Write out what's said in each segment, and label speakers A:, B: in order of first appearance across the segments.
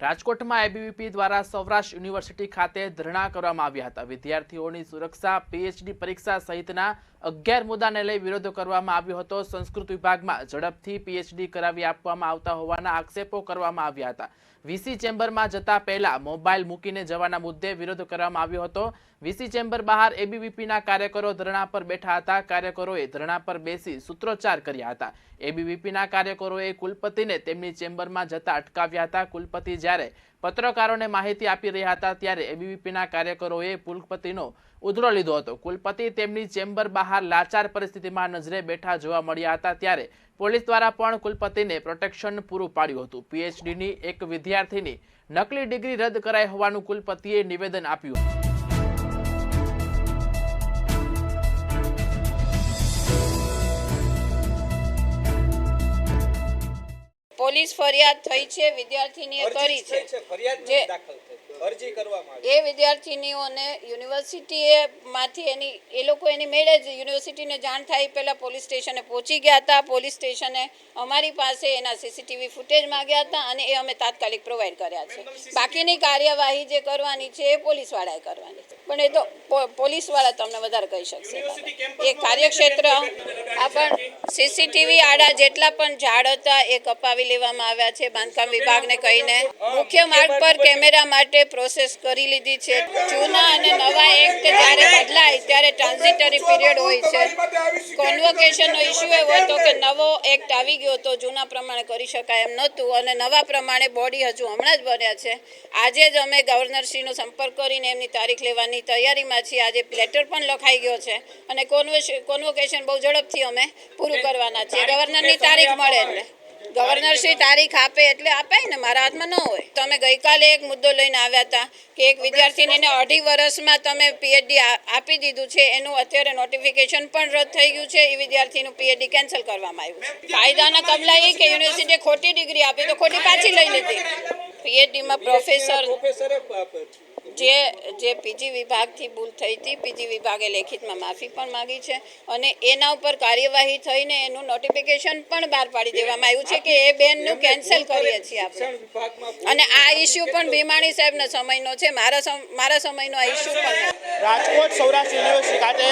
A: રાજકોટમાં એબીવીપી દ્વારા સૌરાષ્ટ્ર યુનિવર્સિટી ખાતે ધરણા કરવામાં આવ્યા હતા. વિદ્યાર્થીઓની સુરક્ષા, પીએચડી પરીક્ષા સહિતના અગિયાર મુદ્દાને લઈ વિરોધ કરવામાં આવ્યો હતો. સંસ્કૃત વિભાગમાં ઝડપથી પીએચડી કરાવી આપવામાં આવતા હોવાના આક્ષેપો કરવામાં આવ્યા હતા. વીસી ચેમ્બરમાં જતા પહેલા મોબાઈલ મૂકીને જવાના મુદ્દે વિરોધ કરવામાં આવ્યો હતો. વીસી ચેમ્બર બહાર એબીવીપીના કાર્યકરો ધરણા પર બેઠા હતા. કાર્યકરોએ ધરણા પર બેસી સૂત્રોચ્ચાર કર્યા હતા. એબીવીપીના કાર્યકરોએ કુલપતિને તેમની ચેમ્બરમાં જતા અટકાવ્યા હતા. કુલપતિ જ્યારે પત્રકારોને માહિતી આપી રહ્યા હતા ત્યારે એબીવીપીના કાર્યકરોએ કુલપતિનો ઉધરો લીધો હતો. કુલપતિ તેમની ચેમ્બર બહાર લાચાર પરિસ્થિતિમાં નજરે બેઠા જોવા મળ્યા હતા ત્યારે પોલીસ દ્વારા પણ કુલપતિને પ્રોટેક્શન પૂરું પાડ્યું હતું. પીએચડીની એક વિદ્યાર્થીની નકલી ડિગ્રી રદ કરાઈ હોવાનું કુલપતિએ નિવેદન આપ્યું હતું.
B: પોલીસ ફરિયાદ થઈ છે વિદ્યાર્થીનીએ કરી છે.
C: ફરિયાદ
B: જે-
C: અરજી કરવામાં આવી
B: એ વિદ્યાર્થીનીઓને યુનિવર્સિટીએ માંથી એની એ લોકો એની મેળે જ યુનિવર્સિટીને જાણ થાય પહેલાં પોલીસ સ્ટેશને પહોંચી ગયા હતા. પોલીસ સ્ટેશને અમારી પાસે એના સીસીટીવી ફૂટેજ માંગ્યા હતા અને એ અમે તાત્કાલિક પ્રોવાઈડ કર્યા છે. બાકીની કાર્યવાહી જે કરવાની છે એ પોલીસવાળાએ કરવાની છે. પણ એ તો પોલીસવાળા તમને વધારે કહી શકશે. એ કાર્યક્ષેત્ર આ પણ સીસીટીવી આડા જેટલા પણ ઝાડ હતા એ કપાવી લેવામાં આવ્યા છે. બાંધકામ વિભાગને કહીને. મુખ્ય માર્ગ પર કેમેરા માટે પ્રોસેસ કરી લીધી છે. જૂના અને નવા એક્ટ જ્યારે બદલાય ત્યારે ટ્રાન્ઝિટરી પીરિયડ હોય છે. કોન્વોકેશનનો ઇસ્યુ એવો હતો કે નવો એક્ટ આવી ગયો તો જૂના પ્રમાણે કરી શકાય એમ નહોતું અને નવા પ્રમાણે બોડી હજુ હમણાં જ બન્યા છે. આજે જ અમે ગવર્નરશ્રીનો સંપર્ક કરીને એમની તારીખ લેવાની તૈયારીમાં છીએ. આજે લેટર પણ લખાઈ ગયો છે અને કોન્વોકેશન બહુ ઝડપથી અમે પૂરું કરવાના છીએ. ગવર્નરની તારીખ મળે એટલે. ગવર્નરશ્રી તારીખ આપે એટલે અપાય ને મારા હાથમાં ન હોય. તમે ગઈકાલે એક મુદ્દો લઈને આવ્યા હતા કે એક વિદ્યાર્થીનીને અઢી વર્ષમાં તમે પીએચડી આપી દીધું છે એનું અત્યારે નોટિફિકેશન પણ રદ થઈ ગયું છે એ વિદ્યાર્થીનું પીએચડી કેન્સલ કરવામાં આવ્યું કાયદાના કબલા એ કે યુનિવર્સિટીએ ખોટી ડિગ્રી આપી તો ખોટી પાછી લઈ લીધી. પીએચડીમાં પ્રોફેસર જે જે પીજી વિભાગથી ભૂલ થઈ હતી પીજી વિભાગે લેખિતમાં માફી પણ માંગી છે અને એના ઉપર કાર્યવાહી થઈને એનું નોટિફિકેશન પણ બહાર પાડી દેવામાં આવ્યું છે કે એ બેનનું કેન્સલ કરીએ છીએ આપણે. અને આ ઇસ્યુ પણ ભીમાણી સાહેબના સમયનો છે. મારા મારા સમયનો આ ઇસ્યુ પણ
D: રાજકોટ સૌરાષ્ટ્ર યુનિવર્સિટી ખાતે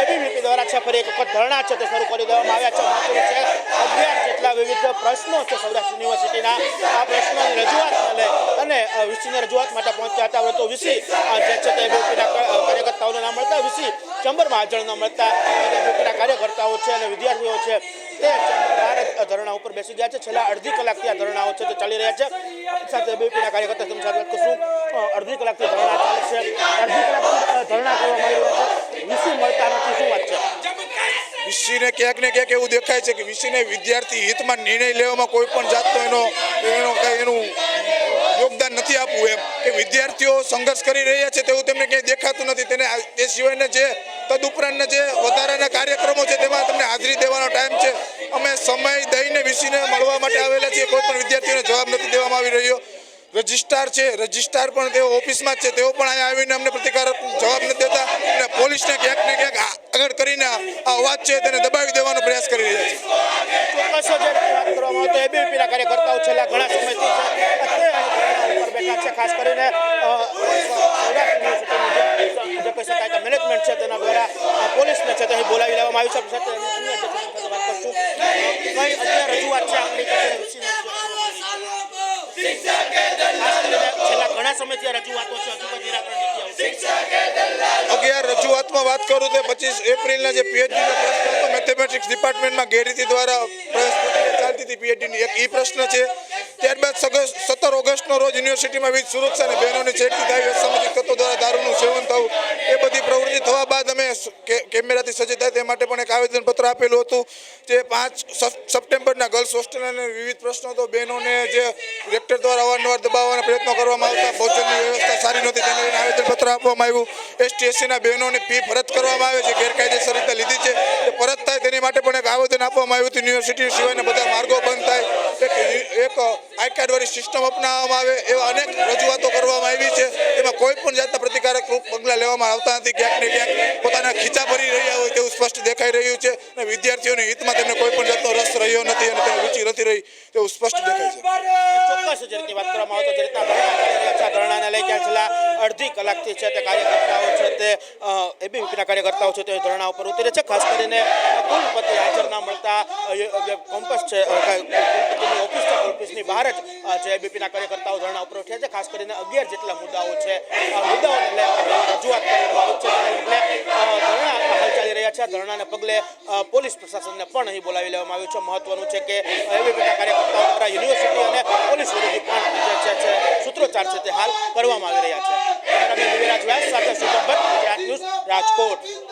D: એબીવીપી દ્વારા છે ફરી એક વખત ધરણા છે તે શરૂ કરી દેવામાં આવ્યા છે. વિવિધ પ્રશ્નો છે સૌરાષ્ટ્ર યુનિવર્સિટીના. આ પ્રશ્નોની રજૂઆત અને અને અ, રજૂઆત માટે પહોંચ્યા હતા. પરંતુ વીસી અ, જે છે તે એબીવીપીના કાર્યકર્તાઓને ના મળતા. વિસી ચેમ્બરમાં હાજર ન મળતા. એબીવીપીના કાર્યકર્તાઓ છે અને વિદ્યાર્થીઓ છે તે ચેમ્બર ધરણા ઉપર બેસી ગયા છે. છેલ્લા અડધી કલાકથી આ ધરણાઓ છે તે ચાલી રહ્યા છે. સાથે એબીવીપીના કાર્યકર્તા તેમની સાથે વાત કરશું. અડધી કલાકથી ધરણા ચાલે છે અડધી કલાકથી અ, ધરણા કરવામાં આવી રહ્યા છે વીસી મળતા નથી શું વાત
E: વીસીને ક્યાંક ને ક્યાંક એવું દેખાય છે કે વિશ્વને વિદ્યાર્થી હિતમાં નિર્ણય લેવામાં કોઈ પણ જાતનો એનો એનો કંઈ એનું યોગદાન નથી આપવું એમ. કે વિદ્યાર્થીઓ સંઘર્ષ કરી રહ્યા છે તેવું તેમને ક્યાંય દેખાતું નથી. તેને તે સિવાયના જે તદ ઉપરાંતના જે વધારાના કાર્યક્રમો છે તેમાં તમને હાજરી દેવાનો ટાઈમ છે. અમે સમય દઈને વીસીને મળવા માટે આવેલા છીએ. કોઈ પણ વિદ્યાર્થીઓને જવાબ નથી દેવામાં આવી રહ્યો. રજિસ્ટ્રાર છે. રજિસ્ટ્રાર પણ તેઓ ઓફિસમાં છે. તેઓ પણ અહીંયા આવીને અમને પ્રતિકાર જવાબ નથી દેતા. અને પોલીસને ક્યાંક ને ક્યાંક આગળ કરીને આ વાત છે તેને દબાવી દેવાનો પ્રયાસ કરી રહ્યા છે.
D: એબીવીપીના કાર્યકર્તાઓ છેલ્લા ઘણા સમયથી છે. ખાસ કરીને જે મેનેજમેન્ટ છે તેના દ્વારા પોલીસને છે તે બોલાવી લેવામાં આવ્યું છે. સાથે અ, કઈ અત્યારે રજૂઆત છે આપણી કે જે ઋષિને ખાસ કરીને છેલ્લા ઘણા સમયથી આ રજૂઆતો છે હજુ કોઈ નિરાકરણ નથી આવતું
E: અગિયાર રજૂઆતમાં વાત કરું તો પચીસ એપ્રિલના જે પીએચડીનો પ્રશ્ન હતો મેથેમેટિક્સ ડિપાર્ટમેન્ટમાં ગેરરીતિ દ્વારા ચાલતી હતી એક ઈ પ્રશ્ન છે, ત્યારબાદ સત્તર ઓગસ્ટનો રોજ યુનિવર્સિટીમાં વીજ સુરક્ષા અને બહેનોની છેડતી થાય સામાજિક તત્વો દ્વારા દારૂનું સેવન થવું, એ બધી પ્રવૃત્તિ કેમેરાથી સજ્જ થાય તે માટે પણ એક આવેદનપત્ર આપેલું હતું, જે પાંચ સપ્ટેમ્બરના ગર્લ્સ હોસ્ટેલ અને વિવિધ પ્રશ્નો તો બહેનોને જે રેક્ટર દ્વારા અવારનવાર દબાવવાના પ્રયત્નો કરવામાં આવતા, ભોજનની વ્યવસ્થા સારી નહોતી, તેને લઈને આવેદનપત્ર આપવામાં આવ્યું. એસટી એસસીના બહેનોની ફી પરત કરવામાં આવે છે, ગેરકાયદેસર રીતે લીધી છે. તે પરત થાય તેની માટે પણ એક આવેદન આપવામાં આવ્યું હતું. યુનિવર્સિટી સિવાયના બધા માર્ગો બંધ થાય, એક આઈ કાર્ડવાળી સિસ્ટમ અપનાવવામાં આવે, એવા અનેક રજૂઆતો કરવામાં આવી છે. એમાં કોઈ પણ જાતના પ્રતિકારક રૂપ પગલાં લેવામાં આવતા નથી. ક્યાંક ને ક્યાંક પોતાના ખીચા ભરી રહ્યા હોય તેવું સ્પષ્ટ દેખાઈ રહ્યું છે અને વિદ્યાર્થીઓની હિતમાં તેમને કોઈ પણ જાતનો રસ રહ્યો નથી અને તેની રુચિ નથી રહી તેવું સ્પષ્ટ દેખાય છે.
D: ચોક્કસ જે રીતે વાત કરવામાં આવે તો જે રીતના લઈ ગયા છેલ્લા અડધી કલાકથી છે તે કાર્યકર્તાઓ છે તે એબીવીપીના કાર્યકર્તાઓ છે તે ધરણા ઉપર ઉતરે છે. ખાસ કરીને કુલપતિ હાજર ના મળતા કોમ્પસ છે ઓફિસ છે ઓફિસની બહાર જ જે એબીપીના કાર્યકર્તાઓ ધરણા ઉપર ઉઠ્યા છે. ખાસ કરીને અગિયાર જેટલા મુદ્દાઓ છે આ મુદ્દાઓને રજૂઆત કરવામાં આવી છે. એટલે ધરણા રહ્યા છે. ધરણાને પગલે પોલીસ પ્રશાસનને પણ અહીં બોલાવી લેવામાં આવ્યું છે. મહત્વનું છે કે એબીપીના કાર્યકર્તાઓ દ્વારા યુનિવર્સિટી અને પોલીસ વિરોધી પણ જે છે સૂત્રોચ્ચાર છે તે હાલ કરવામાં આવી રહ્યા છે. કેમેરામેન વ્યાસ સાથે શુભમ ભટ્ટ ન્યૂઝ રાજકોટ.